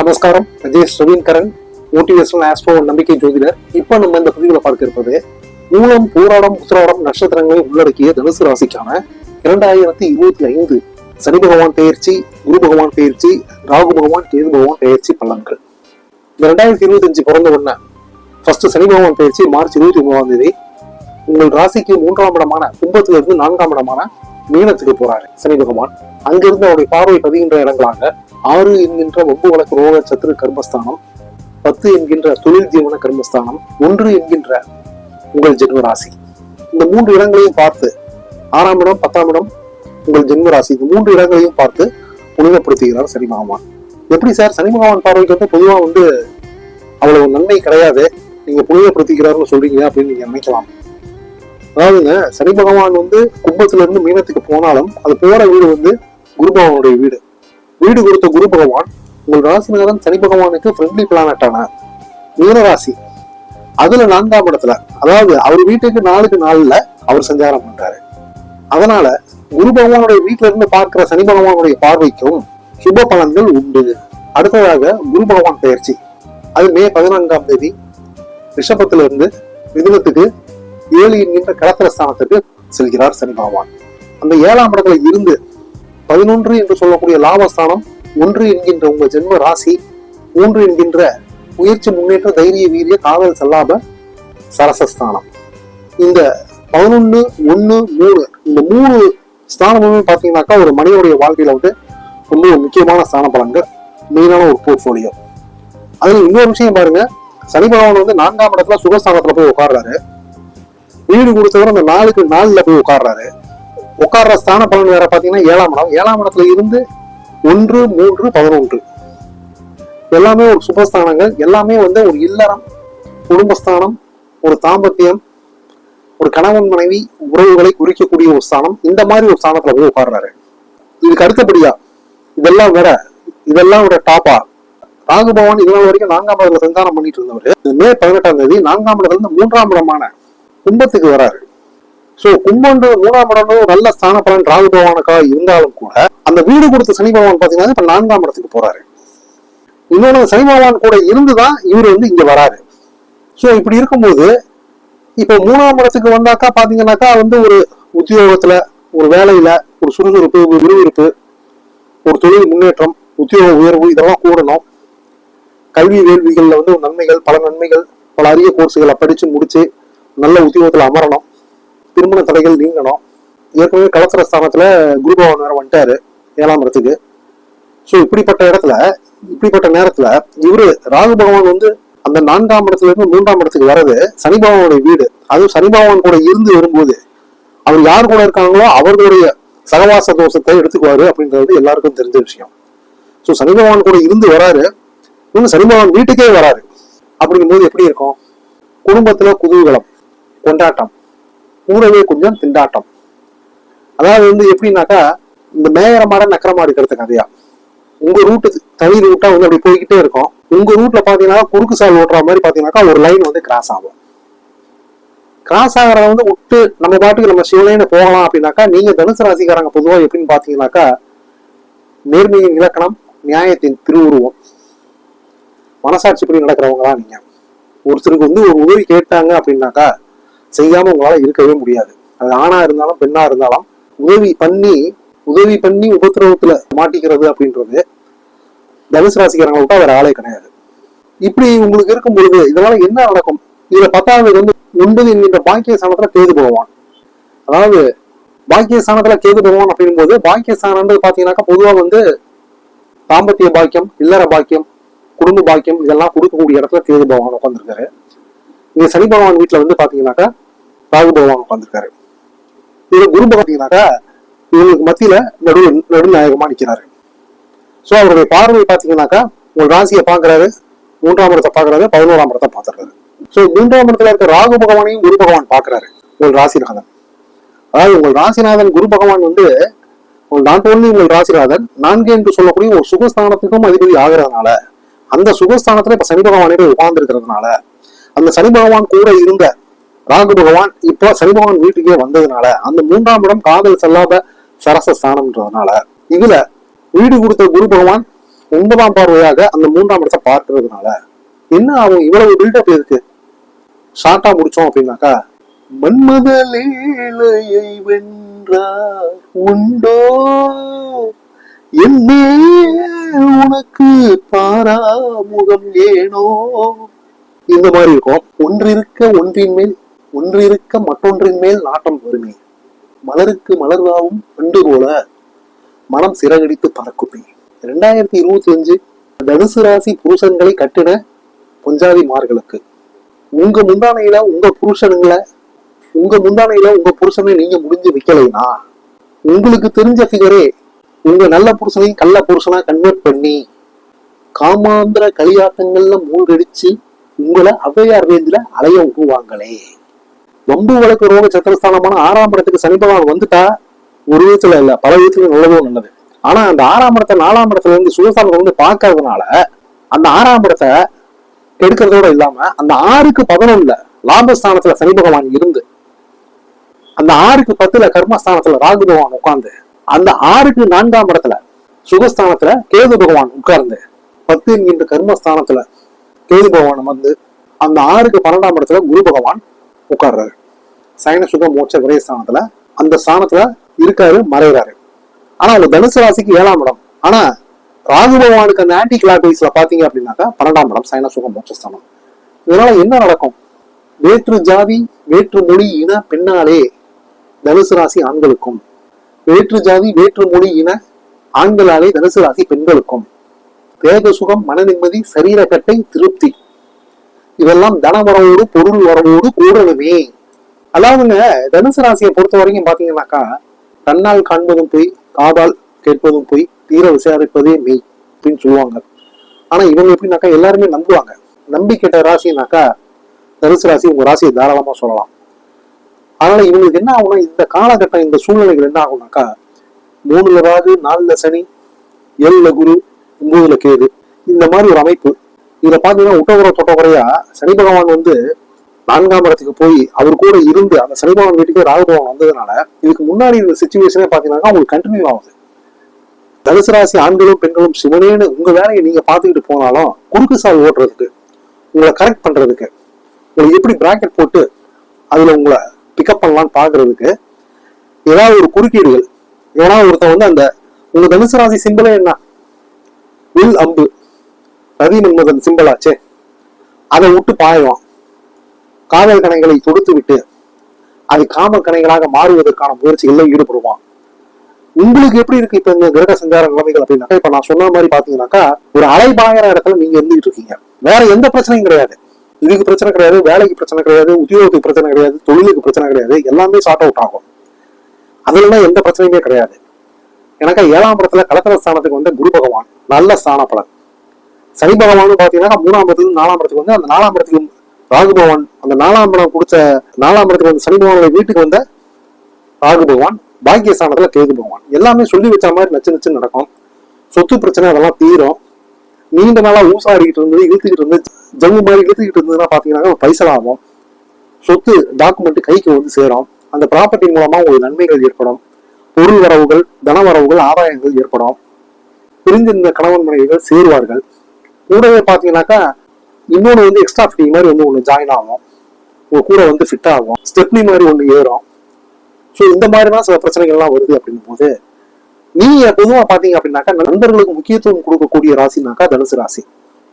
நமஸ்காரம். Ajay சுவீன்கரன் motivational astro நம்பிக்கை ஜோதிடர். இப்போ நம்ம இந்த பதிவில் பார்க்க இருப்பது மூலம் போராடம் உத்திராடம் நட்சத்திரங்களை உள்ளடக்கிய தனுசு ராசிக்கான இரண்டாயிரத்தி இருபத்தி ஐந்து சனி பகவான் பெயர்ச்சி குரு பகவான் பெயர்ச்சி ராகு பகவான் கேது பகவான் பெயர்ச்சி பலன்கள். இந்த ரெண்டாயிரத்தி இருபத்தி அஞ்சு பிறந்த உடனே ஃபர்ஸ்ட் சனி பகவான் பெயர்ச்சி மார்ச் இருபத்தி ஒன்பதாம் தேதி உங்கள் ராசிக்கு மூன்றாம் இடமான கும்பத்துல இருந்து நான்காம் இடமான மீனத்துக்கு போறாரு சனி பகவான். அங்கிருந்து அவருடைய பார்வை பதிகின்ற இடங்களாக ஆறு என்கின்ற ஒப்பு வழக்கு ரோக சத்துரு கர்மஸ்தானம் பத்து என்கின்ற தொழில் ஜீவன கர்மஸ்தானம் ஒன்று என்கின்ற உங்கள் ஜென்ம ராசி இந்த மூன்று இடங்களையும் பார்த்து ஆறாம் இடம் பத்தாம் இடம் உங்கள் ஜென்ம ராசி இந்த மூன்று இடங்களையும் பார்த்து புனிதப்படுத்துகிறார் சனி பகவான். எப்படி சார்? சனி பகவான் பார்வைக்கு வந்து பொதுவாக வந்து அவ்வளவு நன்மை கிடையாது. நீங்க புனிதப்படுத்திக்கிறாருன்னு சொல்றீங்க அப்படின்னு நீங்க நினைக்கலாம். அதாவதுங்க சனி பகவான் வந்து கும்பத்துல இருந்து மீனத்துக்கு போனாலும் அது போற வீடு வந்து குரு பகவானுடைய வீடு. வீடு கொடுத்த குரு பகவான் உங்கள் ராசிநாதன் சனி பகவானுக்கு ஃப்ரெண்ட்லி பிளானட்டான மீனராசி அதுல நான்காம் இடத்துல அதாவது அவர் வீட்டுக்கு நாளுக்கு நாள்ல அவர் சஞ்சாரம் பண்றாரு. அதனால குரு பகவானுடைய வீட்டுல இருந்து பார்க்கிற சனி பகவானுடைய பார்வைக்கும் சுப பலன்கள் உண்டு. அடுத்ததாக குரு பகவான் பெயர்ச்சி அது மே பதினான்காம் தேதி ரிஷபத்துல இருந்து மிதுனத்துக்கு ஏழு என்கின்ற கடத்திர ஸ்தானத்துக்கு செல்கிறார் சனி பகவான். அந்த ஏழாம் இடத்துல இருந்து பதினொன்று என்று சொல்லக்கூடிய லாபஸ்தானம் ஒன்று என்கின்ற உங்க ஜென்ம ராசி மூன்று என்கின்ற முயற்சி முன்னேற்ற தைரிய வீரிய காதல் செல்லாப சரசஸ்தானம். இந்த பதினொன்று ஒன்று மூணு இந்த மூணு ஸ்தானமும் பார்த்தீங்கன்னாக்கா ஒரு மனிதனுடைய வாழ்க்கையில வந்து ரொம்ப ஒரு முக்கியமான ஸ்தான பலன்கள் மெயினான ஒரு போர்ட்ஃபோலியோ. அதில் இன்னொரு விஷயம் பாருங்க சனி பகவான் வந்து நான்காம் இடத்துல சுகஸ்தானத்தில் போய் உட்காடுறாரு வீடு கொடுத்தவர் அந்த நாளுக்கு நாளில் போய் உட்காடுறாரு உட்கார்ற ஸ்தான பலன் வேற பாத்தீங்கன்னா ஏழாம் இடம். ஏழாம் இடத்துல இருந்து ஒன்று மூன்று பதினொன்று. எல்லாமே ஒரு சுபஸ்தானங்கள் எல்லாமே வந்து ஒரு இல்லறம் குடும்பஸ்தானம் ஒரு தாம்பத்தியம் ஒரு கணவன் மனைவி உறவுகளை குறிக்கக்கூடிய ஒரு ஸ்தானம். இந்த மாதிரி ஒரு ஸ்தானத்துல போய் உட்கார்றாரு. இதுக்கு அடுத்தபடியா இதெல்லாம் வேற இதெல்லாம் ஒரு டாப்பா ராகு பகவான் இதனால் வரைக்கும் நான்காம் இடத்துல சந்தானம் பண்ணிட்டு இருந்தவர். மே பதினெட்டாம் தேதி நான்காம் இடத்துல இருந்து மூன்றாம் இடமான கும்பத்துக்கு வராரு. சோ கும்பன்ற மூணாம் இடம் நல்ல ஸ்தான பலன் ராகு பகவானுக்காக இருந்தாலும் கூட அந்த வீடு கொடுத்த சனி பகவான் பாத்தீங்கன்னா இப்ப நான்காம் இடத்துக்கு போறாரு. இன்னொன்னு சனி பகவான் கூட இருந்துதான் இவர் வந்து இங்க வராரு. சோ இப்படி இருக்கும்போது இப்ப மூணாம் இடத்துக்கு வந்தாக்கா பாத்தீங்கன்னாக்கா வந்து ஒரு உத்தியோகத்துல ஒரு வேலையில ஒரு சுறுசுறுப்பு ஒரு விறுவிறுப்பு ஒரு தொழில் முன்னேற்றம் உத்தியோக உயர்வு இதெல்லாம் கூடணும். கல்வி வேள்விகள்ல வந்து ஒரு நன்மைகள் பல நன்மைகள் பல அரிய கோர்ஸுகளை படிச்சு முடிச்சு நல்ல உத்தியோகத்துல அமரணும். திருமண தடைகள் நீங்கணும். ஏற்கனவே கலத்திர ஸ்தானத்துல குரு பகவான் வேற வந்துட்டாரு ஏழாம் இடத்துக்கு. ஸோ இப்படிப்பட்ட இடத்துல இப்படிப்பட்ட நேரத்துல இவரு ராகு பகவான் வந்து அந்த நான்காம் இடத்துல இருந்து மூன்றாம் இடத்துக்கு வர்றது சனி பகவானுடைய வீடு. அதுவும் சனி பகவான் கூட இருந்து வரும்போது அவர் யார் கூட இருக்காங்களோ அவர்களுடைய சகவாச தோஷத்தை எடுத்துக்குவாரு அப்படின்றது எல்லாருக்கும் தெரிஞ்ச விஷயம். ஸோ சனி பகவான் கூட இருந்து வராரு. இன்னும் சனி பகவான் வீட்டுக்கே வராரு. அப்படிங்கும்போது எப்படி இருக்கும்? குடும்பத்துல குதூகலம் கொண்டாட்டம். கூடவே கொஞ்சம் திண்டாட்டம். அதாவது வந்து எப்படின்னாக்கா இந்த மேயற மாட நக்கர மாடு இருக்கிறது கதையா உங்க ரூட்டு தனி ரூட்டா வந்து அப்படி போய்கிட்டே இருக்கும். உங்க ரூட்ல பாத்தீங்கன்னா குறுக்கு சால் ஓட்டுற மாதிரி பாத்தீங்கன்னாக்கா ஒரு லைன் வந்து கிராஸ் ஆகும். கிராஸ் ஆகிறத வந்து விட்டு நம்ம பாட்டுக்கு நம்ம சிவலைன்னு போகலாம் அப்படின்னாக்கா நீங்க தனுசு ராசிக்காரங்க பொதுவா எப்படின்னு பாத்தீங்கன்னாக்கா நேர்மையின் இலக்கணம் நியாயத்தின் திருவுருவம். மனசாட்சிப்படி நடக்கிறவங்க தான் நீங்க. ஒருத்தருக்கு வந்து ஒரு உதவி கேட்டாங்க அப்படின்னாக்கா செய்யாம உங்களால இருக்கவே முடியாது. அது ஆணா இருந்தாலும் பெண்ணா இருந்தாலும் உதவி பண்ணி உதவி பண்ணி உபத்திரவத்துல மாட்டிக்கிறது அப்படின்றது தனுசு ராசிக்காரங்களை விட்டா வேற ஆளே கிடையாது. இப்படி உங்களுக்கு இருக்கும் பொழுது இதனால என்ன நடக்கும்? இதுல பத்தாவது வந்து ஒன்பது என்கின்ற பாக்கிய ஸ்தானத்துல கேது போவான் அதாவது பாக்கிய ஸ்தானத்துல கேது போவான் அப்படின்னும் போது பாக்கிய ஸ்தானம்ன்றது பாத்தீங்கன்னாக்கா பொதுவா வந்து தாம்பத்திய பாக்கியம் இல்லற பாக்கியம் குடும்ப பாக்கியம் இதெல்லாம் கொடுக்கக்கூடிய இடத்துல கேது பகவான் உட்காந்துருக்காரு இங்க சனி பகவான் வீட்டுல வந்து பாத்தீங்கன்னாக்கா ராகு பகவான் உட்காந்துருக்காரு இதுல குரு பாத்தீங்கன்னாக்கா இவங்களுக்கு மத்தியில நடு நடுநாயகமா நிக்கிறாரு. சோ அவருடைய பார்வை பாத்தீங்கன்னாக்கா உங்க ராசியை பாக்குறாரு மூன்றாம் இடத்தை பாக்குறாரு பதினோராம் இடத்தை பாத்துறாரு. சோ மூன்றாம் இடத்துல இருக்க ராகு பகவானையும் குரு பகவான் பாக்குறாரு உங்கள் ராசிநாதன். அதாவது உங்கள் ராசிநாதன் குரு பகவான் வந்து உங்கள் நாட் ஒன்லி உங்கள் ராசிநாதன் நான்கு என்று சொல்லக்கூடிய ஒரு சுகஸ்தானத்துக்கும் அதிபதி ஆகிறதுனால அந்த சுகஸ்தானத்துல இப்ப சனி பகவானே உட்கார்ந்து இருக்கிறதுனால அந்த சனி பகவான் கூட இருந்த ராகு பகவான் இப்போ சனி பகவான் வீட்டுக்கே வந்ததுனால அந்த மூன்றாம் இடம் காதல் செல்லாத சரச ஸ்தானம்ன்றதுனால இதுல வீடு கொடுத்த குரு பகவான் ஒன்பதாம் பார்வையாக அந்த மூன்றாம் இடத்தை பார்க்கறதுனால என்ன ஆகும்? இவ்வளவு பில்டப் இருக்கு ஷார்ட்டா முடிச்சோம் அப்படின்னாக்கா மன்மதலேலையை வென்றார் உண்டோ? என்னே உனக்கு பாராமுகம் ஏனோ? இந்த மாதிரி இருக்கும். ஒன்றிருக்க ஒன்றின் மேல் ஒன்றிருக்க மற்றொன்றின் மேல் நாட்டம் வருமே மலருக்கு மலர்வாவும் பண்டு போல மனம் சிறகடித்து பறக்குமே. ரெண்டாயிரத்தி இருபத்தி அஞ்சு தனுசு ராசி புருஷன்களை கட்டின பொஞ்சாதிமார்களுக்கு உங்க முந்தானையில உங்க புருஷனுங்களை உங்க முந்தானையில உங்க புருஷனை நீங்க முடிஞ்சு வைக்கலைன்னா உங்களுக்கு தெரிஞ்ச ஃபிகரே உங்க நல்ல புருஷனையும் கள்ள புருஷனா கன்வெர்ட் பண்ணி காமாந்திர களியாட்டங்கள்ல மூழ்கடிச்சு உங்களை ஔவையார் வேந்தில அலைய விடுவாங்களே. வம்பு வழக்கு ரோக சத்திரஸ்தானமான ஆறாம் இடத்துக்கு சனி பகவான் வந்துட்டா ஒரு விதத்துல இல்ல பல விதத்துல நல்லதோ நல்லது. ஆனா அந்த ஆறாம் இடத்தை நாலாம் இடத்துல இருந்து சுகஸ்தானம் வந்து பார்க்கறதுனால அந்த ஆறாம் இடத்தை எடுக்கிறதோட இல்லாம அந்த ஆறுக்கு பதினொன்னுல லாபஸ்தானத்துல சனி பகவான் இருந்து அந்த ஆறுக்கு பத்துல கர்மஸ்தானத்துல ராகு பகவான் உட்கார்ந்து அந்த ஆறுக்கு நான்காம் இடத்துல சுகஸ்தானத்துல கேது பகவான் உட்கார்ந்து பத்து என்கின்ற கர்மஸ்தானத்துல கேது பகவான் வந்து. அந்த ஆறுக்கு பன்னெண்டாம் இடத்துல குரு பகவான் உட்கார்றாரு. சைன சுக மோட்ச விரயஸ்தானத்துல அந்த ஸ்தானத்துல இருக்காரு மறைகிறாரு. ஆனா அந்த தனுசு ராசிக்கு ஏழாம் இடம். ஆனா ராகு பகவானுக்கு அந்த ஆன்டி கிளாக் வைஸ்ல பாத்தீங்க அப்படின்னாக்கா பன்னெண்டாம் இடம் சைன சுக மோட்சஸ்தானம் இதனால என்ன நடக்கும்? வேற்று ஜாதி வேற்று மொழி இன பெண்ணாலே தனுசு ராசி ஆண்களுக்கும். வேற்று ஜாதி வேற்று மொழி இன ஆண்களாலே தனுசு ராசி பெண்களுக்கும். தேக சுகம் மன நிம்மதி சரீர கட்டை திருப்தி. இதெல்லாம் தன வரவோடு பொருள் வரவோடு கூடணுமே அதாவதுங்க தனுசு ராசியை பொறுத்த வரைக்கும் பாத்தீங்கன்னாக்கா கண்ணால் காண்பதும் போய் காதால் கேட்பதும் போய் தீர விசாரிப்பதே மெய் அப்படின்னு சொல்லுவாங்க. ஆனா இவங்க எப்படின்னாக்கா எல்லாருமே நம்புவாங்க. நம்பி கேட்ட ராசினாக்கா தனுசு ராசி உங்க ராசியை தாராளமா சொல்லலாம். அதனால இவங்களுக்கு என்ன ஆகும்னா இந்த காலகட்டம் இந்த சூழ்நிலைகள் என்ன ஆகும்னாக்கா மூணுல ராகு நாலுல சனி ஏழுல குரு ஒன்பதுல கேது. இந்த மாதிரி ஒரு அமைப்பு. இதுல பாத்தீங்கன்னா உட்டகுற தொட்டகுறையா சனி பகவான் வந்து நான்காம் இடத்துக்கு போய் அவர் கூட இருந்து அந்த சனி பகவான் வீட்டுக்கு ராகு பகவான் வந்ததுனால இதுக்கு முன்னாடி இந்த சுச்சுவேஷனே பாத்தீங்கன்னா உங்களுக்கு கண்டினியூ ஆகுது. தனுசு ராசி ஆண்களும் பெண்களும் சிவனேன்னு உங்க வேலையை நீங்க பாத்துக்கிட்டு போனாலும் குறுக்கு சால் ஓட்டுறதுக்கு உங்களை கரெக்ட் பண்றதுக்கு உங்களுக்கு எப்படி பிராக்கெட் போட்டு அதுல உங்களை பிக்கப் பண்ணலாம்னு பாக்குறதுக்கு ஏதாவது ஒரு குறுக்கீடுகள். ஏன்னா ஒருத்தன் வந்து அந்த உங்க தனுசு ராசி சிம்பிளே என்ன? வில் அம்பு. ரவி மன்மதன் சிம்பிளாச்சே அதை விட்டு பாயவான் காதல் கணைகளை தொடுத்து விட்டு அது காம கணைகளாக மாறுவதற்கான முயற்சிகளில் ஈடுபடுவான். உங்களுக்கு எப்படி இருக்கு இப்ப இந்த கிரக சஞ்சார நிலைமைகள் அப்படின்னாக்கா இப்ப நான் சொன்ன மாதிரி பாத்தீங்கன்னாக்கா ஒரு அலைபாயிர இடத்துல நீங்க இருந்துகிட்டு இருக்கீங்க. வேற எந்த பிரச்சனையும் கிடையாது. இதுக்கு பிரச்சனை கிடையாது வேலைக்கு பிரச்சனை கிடையாது உத்தியோகத்துக்கு பிரச்சனை கிடையாது தொழிலுக்கு பிரச்சனை கிடையாது எல்லாமே சார்ட் அவுட் ஆகும். அதுல எந்த பிரச்சனையுமே கிடையாது. எனக்கு ஏழாம் இடத்துல கலக்கர ஸ்தானத்துக்கு வந்து குரு பகவான் நல்ல ஸ்தான பலன். சனி பகவான் பாத்தீங்கன்னா மூணாம் நாலாம் இடத்துக்கு வந்து அந்த நாலாம் இடத்துக்கு ராகு பகவான் அந்த நாலாம் இடம் கொடுத்த நாலாம் இடத்துக்கு வந்து சனி பகவானுடைய வீட்டுக்கு வந்த ராகு பகவான் பாக்கிய ஸ்தானத்துல கேது பகவான். எல்லாமே சொல்லி வச்ச மாதிரி நச்சு நச்சு நடக்கும். சொத்து பிரச்சனை அதெல்லாம் தீரும். நீண்ட நாளா ஊசாடிக்கிட்டு இருந்தது இழுத்துக்கிட்டு இருந்து ஜம்மு மாதிரி இழுத்துக்கிட்டு இருந்ததுன்னா பாத்தீங்கன்னா ஒரு ஆகும் சொத்து டாக்குமெண்ட் கைக்கு வந்து சேரும். அந்த ப்ராப்பர்ட்டி மூலமா உங்களுக்கு நன்மைகள் ஏற்படும். பொருள் வரவுகள் தன வரவுகள் ஆதாயங்கள் ஏற்படும் பிரிஞ்சிருந்த கணவன் மனைவிகள் சேருவார்கள். கூடவே பாத்தீங்கன்னாக்கா இன்னொன்று வந்து எக்ஸ்ட்ரா ஃபிட்டிங் மாதிரி வந்து ஒன்று ஜாயின் ஆகும். உங்க கூட வந்து ஃபிட் ஆகும். ஸ்டெப்னி மாதிரி ஒன்று ஏறும். ஸோ இந்த மாதிரிலாம் சில பிரச்சனைகள்லாம் வருது அப்படின்னும் போது நீங்க பொதுவாக பாத்தீங்க அப்படின்னாக்கா நண்பர்களுக்கு முக்கியத்துவம் கொடுக்கக்கூடிய ராசினாக்கா தனுசு ராசி.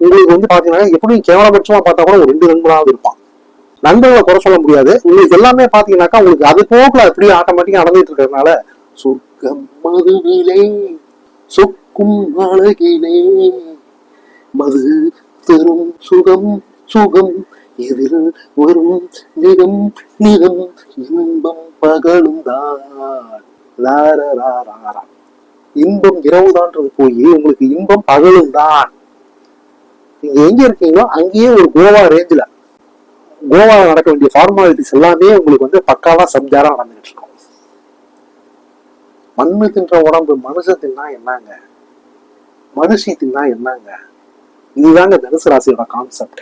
உங்களுக்கு வந்து பார்த்தீங்கன்னா எப்படியும் கேவலபட்சமாக பார்த்தா கூட ஒரு ரெண்டு நண்பனாவது இருப்பான். நண்பர்களை குறை சொல்ல முடியாது. உங்களுக்கு எல்லாமே பார்த்தீங்கன்னாக்கா உங்களுக்கு அது போக்கில் அப்படியே ஆட்டோமேட்டிக்கா நடந்துட்டு இருக்கிறதுனால சொர்க்கம் மதுவிலே சொக்கும் அழகிலே. மது தரும் சுகம் சுகம் எதில் வரும் நிறம் நிறம் இன்பம் பகலும் தான் லாரராரா. இன்பம் இரவுதான்றது போய் உங்களுக்கு இன்பம் பகலும் தான் நீங்க எங்க இருக்கீங்களோ அங்கேயே ஒரு கோவா ரேஞ்சில் கோவாவில் நடக்க வேண்டிய ஃபார்மாலிட்டிஸ் எல்லாமே உங்களுக்கு வந்து பக்காவா சம்ஜாரா நடந்துகிட்டு இருக்கும். மண்ணு தின்ற உடம்பு மனுஷ தின்னா என்னங்க? மனுஷி தின்னா என்னங்க? இதுதாங்க தனுசு ராசியோட கான்செப்ட்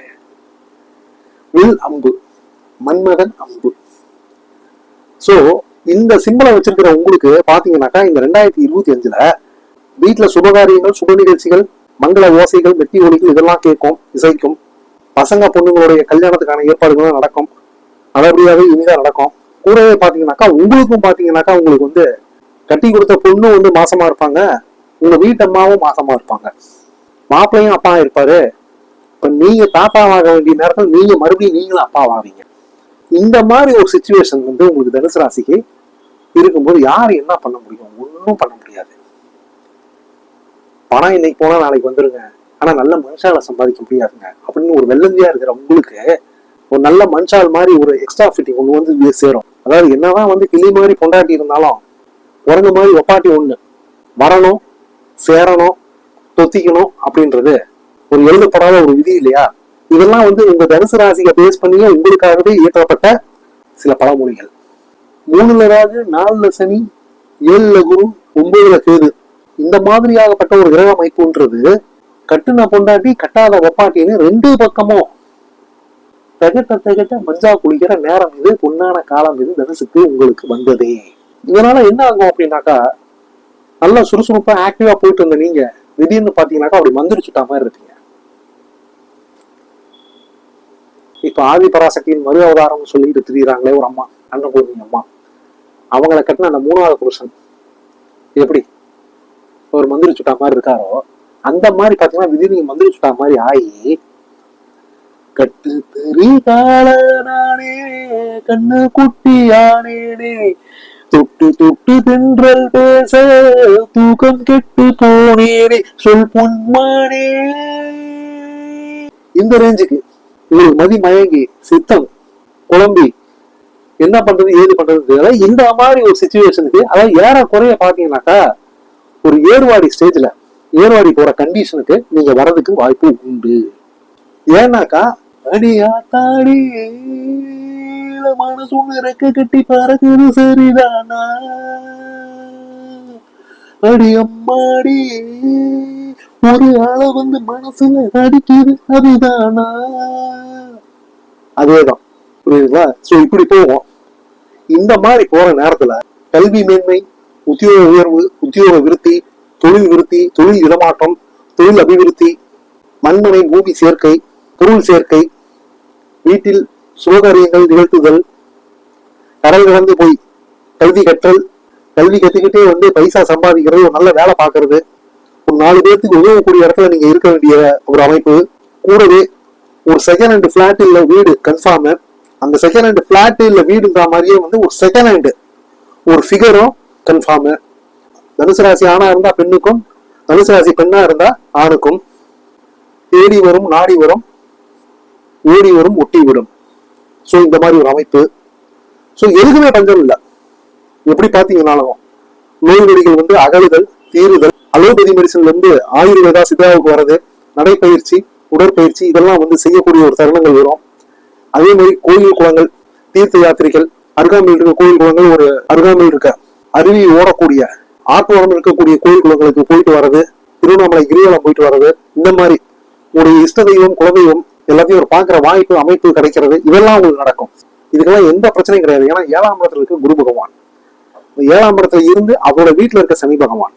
வில் அம்பு மன்மதன் அம்பு. சோ இந்த சிம்பிளை வச்சிருக்கிற உங்களுக்கு பாத்தீங்கன்னாக்கா இந்த ரெண்டாயிரத்தி இருபத்தி அஞ்சுல வீட்டுல சுபகாரியங்கள் சுப நிகழ்ச்சிகள் மங்கள ஓசைகள் வெட்டி ஒலிகள் இதெல்லாம் கேட்கும் இசைக்கும். பசங்க பொண்ணுங்களுடைய கல்யாணத்துக்கான ஏற்பாடுகளும் நடக்கும். நல்லபடியாவே இனிதான் நடக்கும். கூடவே பாத்தீங்கன்னாக்கா உங்களுக்கும் பாத்தீங்கன்னாக்கா உங்களுக்கு வந்து கட்டி கொடுத்த பொண்ணும் வந்து மாசமா இருப்பாங்க. உங்க வீட்டம்மாவும் மாசமா இருப்பாங்க. மாப்பிள்ளையும் அப்பா இருப்பாரு. இப்ப நீங்க தாத்தாவாக வேண்டிய நேரத்தில் நீங்க மறுபடியும் நீங்களும் அப்பாவாவீங்க. இந்த மாதிரி ஒரு சுச்சுவேஷன் வந்து உங்களுக்கு தனுசு ராசிக்கு இருக்கும்போது யார் என்ன பண்ண முடியும்? ஒன்றும் பண்ண முடியாது. பணம் இன்னைக்கு போனா நாளைக்கு வந்துருங்க. ஆனா நல்ல மனுஷால சம்பாதிக்க முடியாதுங்க. அப்படின்னு ஒரு வெள்ளந்தியா இருக்கிற உங்களுக்கு ஒரு நல்ல மனுஷால் மாதிரி ஒரு எக்ஸ்ட்ரா ஃபிட்டிங் ஒன்று வந்து சேரும். அதாவது என்னதான் வந்து கிளி மாதிரி பொண்டாட்டி இருந்தாலும் குரங்கு மாதிரி ஒப்பாட்டி ஒண்ணு. வரணும் சேரணும் தொத்திக்கணும் அப்படின்றது ஒரு எழுதப்படாத ஒரு விதி இல்லையா? இதெல்லாம் வந்து உங்க தனுசு ராசியை பேஸ் பண்ணியே உங்களுக்காகவே இயற்றப்பட்ட சில பழமொழிகள். மூணுல ராகு நாலுல சனி ஏழுல குரு ஒன்பதுல கேது. இந்த மாதிரியாகப்பட்ட ஒரு கிரக அமைப்புன்றது கட்டுன பொண்டாட்டி கட்டாத ஒப்பாட்டின்னு ரெண்டு பக்கமும் தகட்ட தகட்ட மஞ்சா குளிக்கிற நேரம் இது பொன்னான காலம் இது தனுசுக்கு உங்களுக்கு வந்ததே. இதனால என்ன ஆகும் அப்படின்னாக்கா நல்லா சுறுசுறுப்பா ஆக்டிவா போயிட்டு இருந்த நீங்க திடீர்னு பாத்தீங்கன்னாக்கா அப்படி மந்திரிச்சுட்டா மாதிரி இருப்பீங்க. இப்ப ஆதி பராசக்தியின் மறு அவதாரம் சொல்லிட்டு திரியுறாங்களே ஒரு அம்மா அன்னபூர்ணி அம்மா. அவங்கள கட்டின அந்த மூணாவது புருஷன் எப்படி? ஒரு மந்திரி சுட்டா மாதிரி இருக்காரோ அந்த மாதிரி பாத்தீங்கன்னா விதி மந்திரி சுட்டா மாதிரி ஆகி கட்டு தெரிகால நானே கண்ணு குட்டி ஆனேனே தொட்டு தொட்டு தென்றல் பேச தூக்கம் கெட்டு போனேனே. சொல் பொன்மானே. இந்த ரேஞ்சுக்கு உங்களுக்கு மதி மயங்கி சித்தம் குழம்பி என்ன பண்றது ஏது பண்றது தெரியல. இந்த மாதிரி ஒரு சுச்சுவேஷனுக்கு அதாவது ஏற குறைய பாத்தீங்கன்னாக்கா ஒரு ஏர்வாடி ஸ்டேஜ்ல ஏர்வாடி போற கண்டிஷனுக்கு நீங்க வர்றதுக்கு வாய்ப்பு உண்டு. ஏன்னாக்கா அடியா தாடி மனசு ஒண்ணு ரெக்க கட்டி பறக்குது சரிதானா? அடி அம்மாடி ஒரு ஆளை வந்து மனசுல அடிக்குது அதுதானா? அதேதான். புரியுதுங்களா? சோ இப்படி போவோம். இந்த மாதிரி போற நேரத்துல கல்வி மேன்மை உத்தியோக உயர்வு உத்தியோக விருத்தி தொழில் விருத்தி தொழில் இடமாற்றம் தொழில் அபிவிருத்தி மண்மனை பூமி சேர்க்கை பொருள் சேர்க்கை வீட்டில் சுபகாரியங்கள் நிகழ்த்துதல் கடல் கடந்து போய் கல்வி கற்றல் கல்வி கத்துக்கிட்டே வந்து பைசா சம்பாதிக்கிறது ஒரு நல்ல வேலை பார்க்கறது. ஒரு நாலு பேர்த்துக்கு உதவக்கூடிய இடத்துல நீங்க இருக்க வேண்டிய ஒரு அமைப்பு. கூடவே ஒரு செகண்ட் ஹேண்ட் பிளாட் இல்ல வீடு கன்ஃபார்ம் அந்த செகண்ட் ஹேண்ட் பிளாட் இல்ல வீடுன்ற மாதிரியே வந்து ஒரு செகண்ட் ஹேண்டு ஒரு ஃபிகரும் கன்ஃபார்ம் தனுசு ராசி ஆணா இருந்தா பெண்ணுக்கும் தனுசு ராசி பெண்ணா இருந்தா ஆணுக்கும். தேடி வரும் நாடி வரும் ஓடி வரும் ஒட்டி விடும். ஸோ இந்த மாதிரி ஒரு அமைப்பு. ஸோ எதுக்குமே பஞ்சம் இல்லை. எப்படி பார்த்தீங்கனாலும் நோய் நொடிகள் வந்து அகழுதல் தீருதல் அலோபதி மெடிசன்ல இருந்து ஆயுர்வேதா சித்தாவுக்கு வர்றது நடைப்பயிற்சி உடற்பயிற்சி இதெல்லாம் வந்து செய்யக்கூடிய ஒரு தருணங்கள் வரும். அதே மாதிரி கோயில் குளங்கள் தீர்த்த யாத்திரைகள் அருகாமையில் இருக்க கோயில் குளங்கள் ஒரு அருகாமையில் இருக்க அருவி ஓடக்கூடிய ஆற்றோரம் இருக்கக்கூடிய கோயில் குளங்களுக்கு போயிட்டு வர்றது திருவண்ணாமலை கிரிவலம் போயிட்டு வர்றது இந்த மாதிரி ஒரு இஷ்ட தெய்வம் குலதெய்வம் எல்லாத்தையும் ஒரு பார்க்குற வாய்ப்பு அமைப்பு கிடைக்கிறது இதெல்லாம் உங்களுக்கு நடக்கும். இதுக்கெல்லாம் எந்த பிரச்சனையும் கிடையாது. ஏன்னா ஏழாம் இடத்துல இருக்க குரு பகவான். ஏழாம் இடத்துல இருந்து அவரோட வீட்டுல இருக்க சனி பகவான்.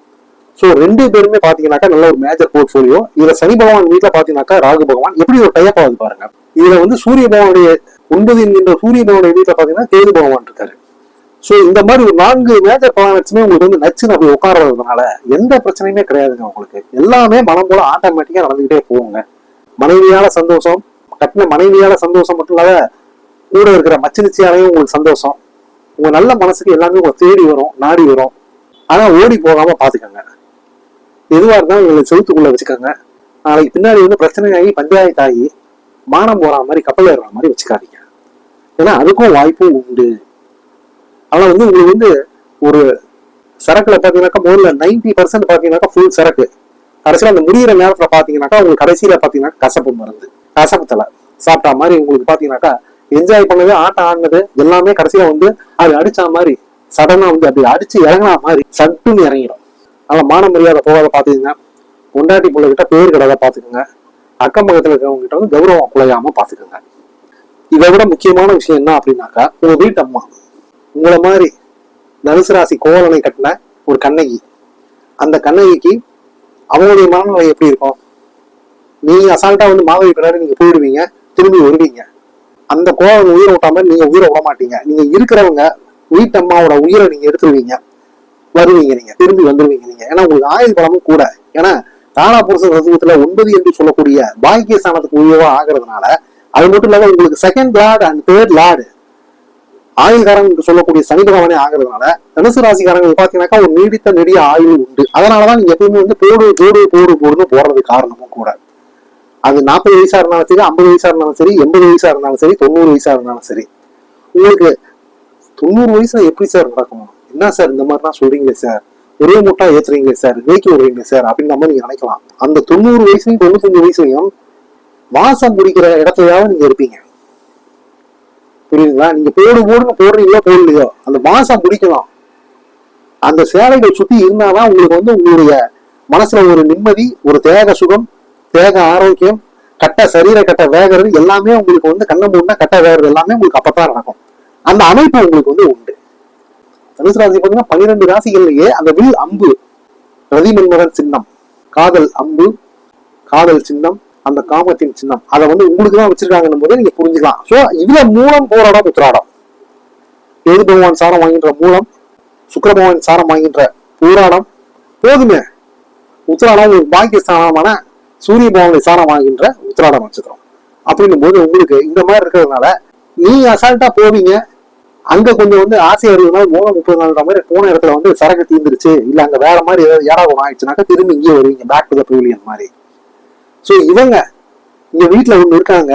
சோ ரெண்டு பேருமே பார்த்தீங்கன்னாக்கா நல்ல ஒரு மேஜர் போர்ட்ஃபோலியோ இதுல சனி பகவான் வீட்டுல பார்த்தீங்கன்னாக்கா ராகு பகவான். எப்படி ஒரு டைப் ஆகுது பாருங்க. இதுல வந்து சூரிய பகவானுடைய ஒன்பது என்கின்ற சூரிய பகவானுடைய வீட்டுல பாத்தீங்கன்னா கேது பகவான் இருக்காரு. சோ இந்த மாதிரி ஒரு நான்கு மேஜர் பிளானட்ஸுமே உங்களுக்கு வந்து நச்சுன்னு அப்படி உட்கார்றதுனால எந்த பிரச்சனையுமே கிடையாதுங்க உங்களுக்கு. எல்லாமே மனம் போல ஆட்டோமேட்டிக்கா நடந்துகிட்டே போகுங்க. மனைவியால சந்தோஷம் கட்டின மனைவியால சந்தோஷம் மட்டும் இல்லாத கூட இருக்கிற மச்சினிச்சியாலையும் உங்களுக்கு சந்தோஷம். உங்க நல்ல மனசுக்கு எல்லாமே உங்களை தேடி வரும் நாடி வரும். ஆனா ஓடி போகாம பாத்துக்கோங்க. எதுவா இருந்தாலும் உங்களை செவுத்துக்குள்ள வச்சுக்கோங்க. நாளைக்கு பின்னாடி வந்து பிரச்சனை ஆகி மானம் போற மாதிரி கப்பல் ஏறுற மாதிரி வச்சுக்காதீங்க. ஏன்னா அதுக்கும் வாய்ப்பு உண்டு. ஆனா வந்து உங்களுக்கு வந்து ஒரு சரக்குல பாத்தீங்கன்னாக்கா முதல்ல நைன்டி பர்சன்ட் பாத்தீங்கன்னாக்கா ஃபுல் சரக்கு. கடைசியில அந்த முடிகிற நேரத்துல பார்த்தீங்கன்னாக்கா உங்களுக்கு கடைசியில பார்த்தீங்கன்னா கசப்பு மருந்து. கசப்பு தலை சாப்பிட்டா மாதிரி உங்களுக்கு பாத்தீங்கன்னாக்கா என்ஜாய் பண்ணது ஆட்டம் ஆடினது எல்லாமே கடைசியில வந்து அது அடிச்சா மாதிரி சடனா வந்து அப்படி அடிச்சு இறங்கினா மாதிரி சட்டுன்னு இறங்கிடும். அதனால மான மரியாதை போகாத பாத்துக்கங்க. பொண்டாட்டி பிள்ளைகிட்ட பேர் கிடாத பாத்துக்கோங்க. அக்கம் பக்கத்துல இருக்கிறவங்க கிட்ட வந்து கௌரவம் குலையாமல் பாத்துக்கோங்க. இதை விட முக்கியமான விஷயம் என்ன அப்படின்னாக்கா உங்க வீட்டு அம்மா. உங்களை மாதிரி தனுசு ராசி கோவலனை கட்டின ஒரு கண்ணகி. அந்த கண்ணகிக்கு அவங்களுடைய மனநிலை எப்படி இருக்கும்? நீங்க அசால்ட்டா வந்து மாதவி பின்னாடி நீங்க போயிடுவீங்க திரும்பி வருவீங்க. அந்த கோவம் உயிரை விட்டாம நீங்க உயிரை விட மாட்டீங்க. நீங்க இருக்கிறவங்க வீட்டம்மாவோட உயிரை நீங்க எடுத்துருவீங்க. வருவீங்க நீங்க திரும்பி வந்துருவீங்க நீங்க. ஏன்னா உங்களுக்கு ஆயுள் பலமும் கூட. ஏன்னா தானா புருஷ தத்துவத்துல ஒன்பது என்று சொல்லக்கூடிய பாக்கிய ஸ்தானத்துக்கு உயர்வா ஆகிறதுனால அது மட்டும் இல்லாம உங்களுக்கு second Lord and third Lord ஆயுள்காரன் என்று சொல்லக்கூடிய சனி பகவானே ஆகிறதுனால தனுசு ராசிக்காரங்க பாத்தீங்கன்னாக்கா ஒரு நீடித்த நெடிய ஆயுள் உண்டு. அதனாலதான் நீங்க எப்பவுமே வந்து போடு போடு போடு போடுன்னு போடுறது காரணமும் கூட. அது நாற்பது வயசா இருந்தாலும் சரி ஐம்பது வயசா இருந்தாலும் சரி எண்பது வயசா இருந்தாலும் சரி தொண்ணூறு வயசா இருந்தாலும் சரி. உங்களுக்கு தொண்ணூறு வயசுல எப்படி சார் நடக்கும்? என்ன சார் இந்த மாதிரிலாம் சொல்றீங்க சார்? ஒரே முட்டா ஏத்துறீங்க சார்? வேக்கி விடுறீங்க சார்? அப்படின்ற மாதிரி நீங்க நினைக்கலாம். அந்த தொண்ணூறு வயசுலயும் தொண்ணூத்தஞ்சு வயசுலயும் மாசம் முடிக்கிற இடத்துலயாவது நீங்க இருப்பீங்க. புரியுதுங்களா? நீங்க போடு போடுன்னு போடுறீங்களோ போடலையோ அந்த மாசம் முடிக்கலாம். அந்த சேலைகள் சுத்தி இருந்தாதான் உங்களுக்கு வந்து உங்களுடைய மனசுல ஒரு நிம்மதி ஒரு தேக சுகம் தேக ஆரோக்கியம் கட்ட சரீர கட்ட வேகிறது எல்லாமே உங்களுக்கு வந்து கண்ண மூடா கட்ட வேகிறது எல்லாமே உங்களுக்கு அப்பதான் நடக்கும். அந்த அமைப்பு உங்களுக்கு வந்து உண்டு. தனுசு ராசி பார்த்தீங்கன்னா பன்னிரெண்டு ராசிகள்லயே அந்த வில் அம்பு ரதிமன்மரன் சின்னம். காதல் அம்பு காதல் சின்னம் அந்த காமத்தின் சின்னம். அதை வந்து உங்களுக்கு தான் வச்சிருக்காங்கன்னு போது நீங்க புரிஞ்சுக்கலாம். சோ இதுல மூலம் போராடம் உத்திராடம். கேது பகவான் சாரம் வாங்கின்ற மூலம் சுக்கர பகவான் சாரம் வாங்கின்ற போராடம் போதுமே. உத்திராடம் ஒரு பாக்கியஸ்தானமான சூரிய பகவானை சாரம் வாங்கின்ற உத்திராடம் வச்சுக்கிறோம். அப்படின்னும் போது உங்களுக்கு இந்த மாதிரி இருக்கிறதுனால நீங்க அசால்ட்டா போவீங்க. அங்க கொஞ்சம் வந்து ஆசை அறுபது நாள் மூலம் முப்பது நாள் மாதிரி போன இடத்துல வந்து சரக்கு தீர்ந்துருச்சு. இல்ல அங்க வேற மாதிரி ஏதாவது ஏடாகுணம் ஆயிடுச்சுனாக்கா திரும்பி இங்கே வருவீங்க. பேக் டு த பவிலியன் மாதிரி. ஸோ இவங்க இங்க வீட்டில் ஒன்று இருக்காங்க.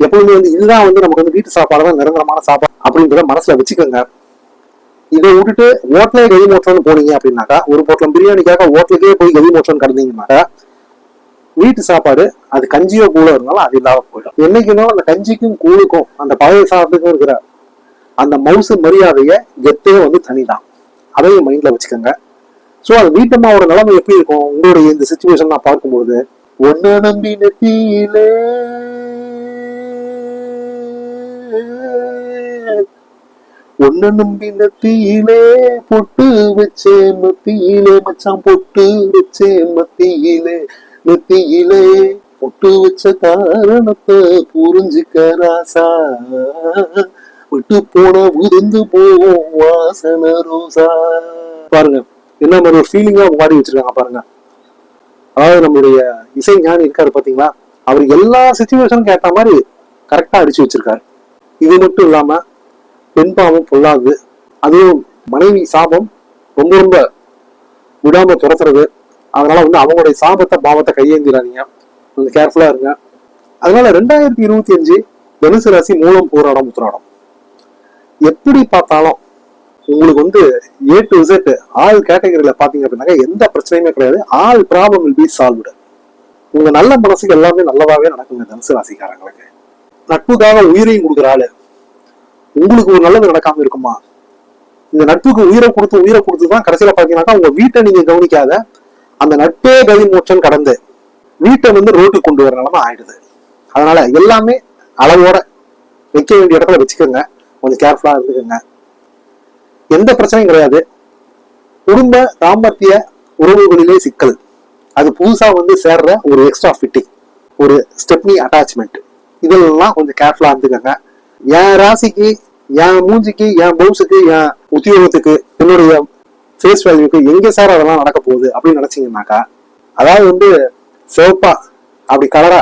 எப்பவுமே வந்து இதுதான் வந்து நமக்கு வந்து வீட்டு சாப்பாடு தான் நிரந்தரமான சாப்பாடு அப்படின்றத மனசுல வச்சுக்கோங்க. இதை விட்டுட்டு ஹோட்டலே கதி மோட்டம்னு போனீங்க அப்படின்னாக்கா ஒரு பொட்டலம் பிரியாணிக்காக ஹோட்டலுக்கே போய் கதி மோட்டம் கடந்தீங்கன்னாக்கா வீட்டு சாப்பாடு அது கஞ்சியோ கூழோ இருந்தாலும் அது இல்லாம போயிடும். என்னைக்குனோ அந்த கஞ்சிக்கும் கூழுக்கும் அந்த பழைய சாதத்துக்கும் இருக்கிற அந்த மவுசு மரியாதையை கெத்தே வந்து தனிதான். அதையும் மைண்ட்ல வச்சுக்கோங்க. ஸோ அது வீட்டம்மாவோட நிலைமை எப்படி இருக்கும்? உங்களுடைய இந்த சுச்சுவேஷன் நான் பார்க்கும்போது ஒன்ன நம்பி நெத்தியிலே. ஒன்ன நம்பி நெத்தியிலே பொட்டு வச்சேன் மத்தியிலே மச்சான் பொட்டு வச்சேன் மத்தியிலே நெத்தியிலே. பொட்டு வச்ச காரணத்தை புரிஞ்சுக்க ராசா. விட்டு போன உதிர்ந்து போவோம் வாசன ரோசா. பாருங்க என்ன மாதிரி ஒரு ஃபீலிங்கா பாடி வச்சிருக்காங்க பாருங்க. அதாவது நம்மளுடைய இசை ஞானி இருக்காரு பாத்தீங்களா? அவர் எல்லா சுச்சுவேஷனுக்கும் ஏத்த மாதிரி கரெக்டா அடிச்சு வச்சிருக்காரு. இது மட்டும் இல்லாம பெண் பாவம் பொல்லாது அதுவும் மனைவி சாபம் ரொம்ப ரொம்ப விடாம துரத்துறது அதனால வந்து அவங்களுடைய சாபத்தை பாவத்தை கையேந்திராதீங்க. கொஞ்சம் கேர்ஃபுல்லா இருங்க. அதனால ரெண்டாயிரத்தி இருபத்தி அஞ்சு தனுசு ராசி மூலம் போராடம் உத்திராடம். எப்படி பார்த்தாலும் உங்களுக்கு வந்து ஏ டு இசட் ஆல் கேட்டகரியில பாத்தீங்க அப்படின்னாக்கா எந்த பிரச்சனையுமே கிடையாது. All problem will be solved உங்க நல்ல மனசுக்கு எல்லாமே நல்லதாவே நடக்குங்க தனுசு ராசிக்காரங்களுக்கு. நட்புக்காக உயிரையும் கொடுக்குற ஆளு. உங்களுக்கு ஒரு நல்லது நடக்காம இருக்குமா? இந்த நட்புக்கு உயிரை கொடுத்து உயிரை கொடுத்து தான் கடைசியில பாத்தீங்கன்னாக்கா உங்க வீட்டை நீங்க கவனிக்காத. அந்த நட்பே கதி மூச்சம் கடந்து வீட்டை வந்து ரோட்டுக்கு கொண்டு வர நிலமை ஆயிடுது. அதனால எல்லாமே அளவோட வைக்க வேண்டிய இடத்துல வச்சுக்கோங்க. கொஞ்சம் கேர்ஃபுல்லா இருந்துக்கோங்க. எந்த பிரச்சனையும் கிடையாது. குடும்ப தாம்பத்திய உறவுகளிலே சிக்கல். அது புதுசாக வந்து சேர்ற ஒரு எக்ஸ்ட்ரா ஃபிட்டிங் ஒரு ஸ்டெப்னி அட்டாச்மெண்ட் இதெல்லாம் கொஞ்சம் கேர்ஃபுல்லாக இருந்துக்கங்க. என் ராசிக்கு என் மூஞ்சிக்கு என் பவுஸுக்கு என் உத்தியோகத்துக்கு என்னுடைய ஃபேஸ் வேல்யூக்கு எங்கே சார் அதெல்லாம் நடக்க போகுது அப்படின்னு நினச்சிங்கனாக்கா அதாவது வந்து சிவப்பா அப்படி கலரா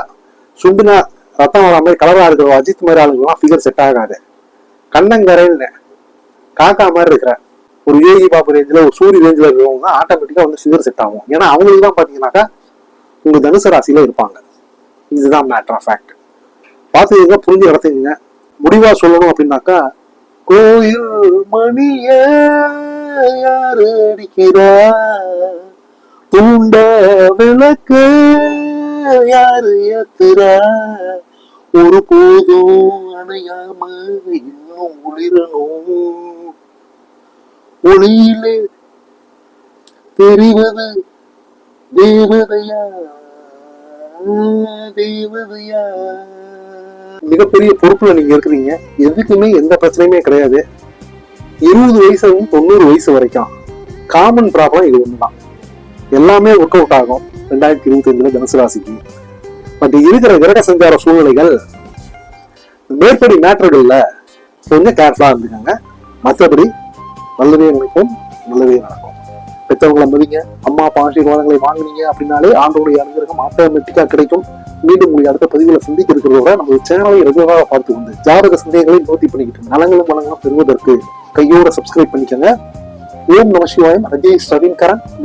சுண்டுனா ரத்தம் வர மாதிரி கலராக இருக்கிற அஜித் மாதிரி ஆளுங்கெல்லாம் ஃபிகர் செட் ஆகாது. கண்ணங்கரைன்னு காக்கா மாதிரி இருக்கிற ஒரு யோகி பாபு ரேஞ்சில் ஒரு சூரிய ரேஞ்சில் இருக்கிறவங்க தான் வந்து சிகர் செட் ஆகும். ஏன்னா அவங்களுக்கு தான் பார்த்தீங்கன்னாக்கா உங்கள் தனுசு ராசியில் இருப்பாங்க. இதுதான் மேட்ரு ஆஃப் ஃபேக்ட் பார்த்துக்கங்க புரிஞ்சு நடத்துங்க முடிவாக சொல்லணும் அப்படின்னாக்கா கோயில் மணிய யாரு அடிக்கிறா? தூண்ட விளக்கு யாரு ஏத்துறா? ஒரு போதும் அணையாம இன்னும் ஒளிரணும் ஒளியிலே தெரிவது தேவதையா? தேவதையா? மிகப்பெரிய பொறுப்புல நீங்க இருக்கிறீங்க. எதுக்குமே எந்த பிரச்சனையுமே கிடையாது. இருபது வயசுல இருந்து தொண்ணூறு வயசு வரைக்கும். காமன் ப்ராப்ளம் இது ஒண்ணுதான். எல்லாமே ஒர்க் அவுட் ஆகும் ரெண்டாயிரத்தி இருபத்தி ஐந்துல தனுசு ராசிக்கு. பட் இருக்கிற கிரக சஞ்சார சூழ்நிலைகள் மேற்படி மேட்டர்கள்ல கொஞ்சம் கேர்ஃபுல்லா இருந்துக்காங்க. மற்றபடி நல்லதே நினைப்போம் நல்லதே நடக்கும். பெற்றவங்களை மதிங்க அம்மா அப்பா ஆசீர்வாதங்களை வாங்குனீங்க அப்படின்னாலே ஆண்டோடைய அனுகிரகம் ஆட்டோமேட்டிக்காக கிடைக்கும். மீண்டும் உங்களை அடுத்த பதிவுகளை சந்திக்க இருக்கிறதோட நம்ம சேனலை ரெகுலராக பார்த்து வந்து ஜாதக சந்தேகங்களை நோத்தி பண்ணிக்கிட்டு நலங்களும் வளங்களும் பெறுவதற்கு கையோட சப்ஸ்கிரைப் பண்ணிக்கோங்க. ஓம் நம Sivayam. Rajesh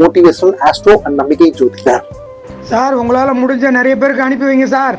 motivational astro and நம்பிக்கை ஜோதிடர். சார் உங்களால் முடிஞ்ச நிறைய பேருக்கு அனுப்பி வைங்க சார்.